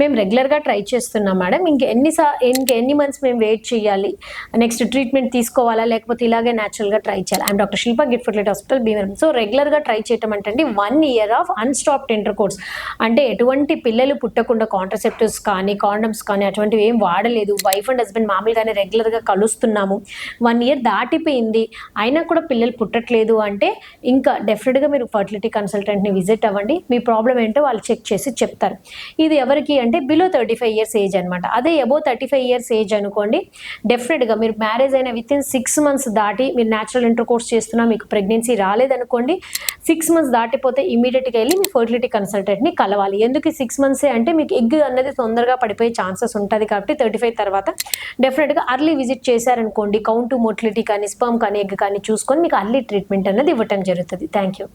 మేము రెగ్యులర్గా ట్రై చేస్తున్నాం మేడం ఇంకా ఎన్ని సా ఎన్ని మంత్స్ మేము వెయిట్ చేయాలి? నెక్స్ట్ ట్రీట్మెంట్ తీసుకోవాలా? లేకపోతే ఇలాగే న్యాచురల్గా ట్రై చేయాలి? ఐమ్ డాక్టర్ శిల్ప గిఫ్ట్ ఫుడ్లెట్ హాస్పిటల్ భీమవరం సో రెగ్యులర్గా ట్రై చేయటం అంటే one year of unstopped intercourse అంటే ఎటువంటి పిల్లలు పుట్టకుండా కాంట్రసెప్టివ్స్ కానీ కాండమ్స్ కానీ అటువంటివి ఏం వాడలేదు. వైఫ్ అండ్ హస్బెండ్ మామూలుగానే రెగ్యులర్గా కలుస్తున్నాము. వన్ ఇయర్ దాటిపోయింది. అయినా కూడా పిల్లలు పుట్టట్లేదు అంటే ఇంకా డెఫినెట్గా మీరు ఫర్టిలిటీ కన్సల్టెంట్ని విజిట్ అవ్వండి. మీ ప్రాబ్లం ఏంటో వాళ్ళు చెక్ చేసి చెప్తారు. ఇది ఎవరికి అంటే below thirty five years age అనమాట అదే above thirty five years age అనుకోండి డెఫినెట్గా మీరు మ్యారేజ్ అయిన విత్ ఇన్ సిక్స్ మంత్స్ దాటి మీరు న్యాచురల్ ఇంటర్ కోర్స్ చేస్తున్నా మీకు ప్రెగ్నెన్సీ రాలేదనుకోండి సిక్స్ మంత్స్ దాటిపోతే ఇమీడియట్గా వెళ్ళి మీ ఫర్టిలిటీ కన్సల్టెంట్ని కలవాలి. ఎందుకు సిక్స్ మంత్సే అంటే మీకు ఎగ్ అన్నది తొందరగా పడిపోయే ఛాన్సెస్ ఉంటుంది కాబట్టి థర్టీ ఫైవ్ తర్వాత డెఫినెట్గా అర్లీ విజిట్ చేశారనుకోండి కౌంటు మోటిలిటీ కానీ స్పర్మ్ కానీ ఎగ్ కానీ చూసుకొని మీకు అర్లీ ట్రీట్మెంట్ అనేది ఇవ్వటం జరుగుతుంది. Thank you